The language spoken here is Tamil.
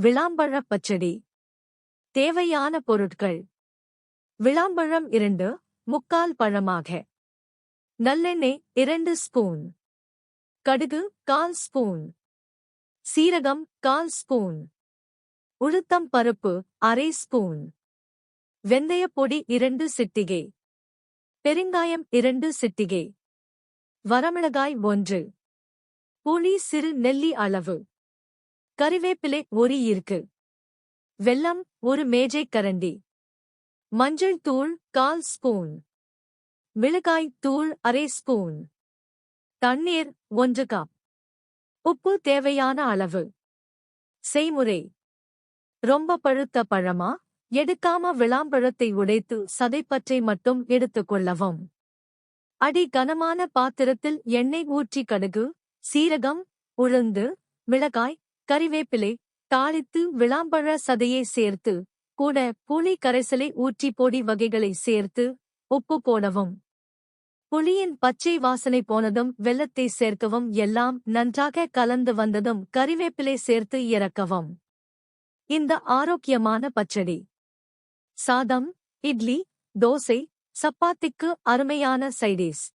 விளாம்பழ பச்சடி. தேவையான பொருட்கள். விளாம்பழம் இரண்டு முக்கால் பழமாக. நல்லெண்ணெய் இரண்டு ஸ்பூன். கடுகு கால் ஸ்பூன். சீரகம் கால் ஸ்பூன். உளுத்தம் பருப்பு அரை ஸ்பூன். வெந்தய பொடி இரண்டு சிட்டிகை. பெருங்காயம் இரண்டு சிட்டிகை. வரமிளகாய் ஒன்று. புளி சிறு நெல்லி அளவு. கறிவேப்பிலை ஒரு ஈர்க்கு. வெல்லம் ஒரு மேஜை கரண்டி. மஞ்சள் தூள் கால் ஸ்பூன். மிளகாய் தூள் அரை ஸ்பூன். தண்ணீர் ஒன்று கப். உப்பு தேவையான அளவு. செய்முறை. ரொம்ப பழுத்த பழமா? எடுக்காம விளாம்பழத்தை உடைத்து சதைப்பற்றை மட்டும் எடுத்துக் கொள்ளவும். அடி கனமான பாத்திரத்தில் எண்ணெய் ஊற்றி கடுகு சீரகம் உளுந்து மிளகாய் கறிவேப்பிலை தாளித்து விளாம்பழ சதையை சேர்த்து கூட புளி கரைசலை ஊற்றி பொடி வகைகளை சேர்த்து உப்பு போடவும். புளியின் பச்சை வாசனை போனதும் வெள்ளத்தை சேர்க்கவும் எல்லாம் நன்றாக கலந்து வந்ததும் கறிவேப்பிலை சேர்த்து இறக்கவும். இந்த ஆரோக்கியமான பச்சடி. சாதம் இட்லி தோசை சப்பாத்திக்கு அருமையான சைடிஸ்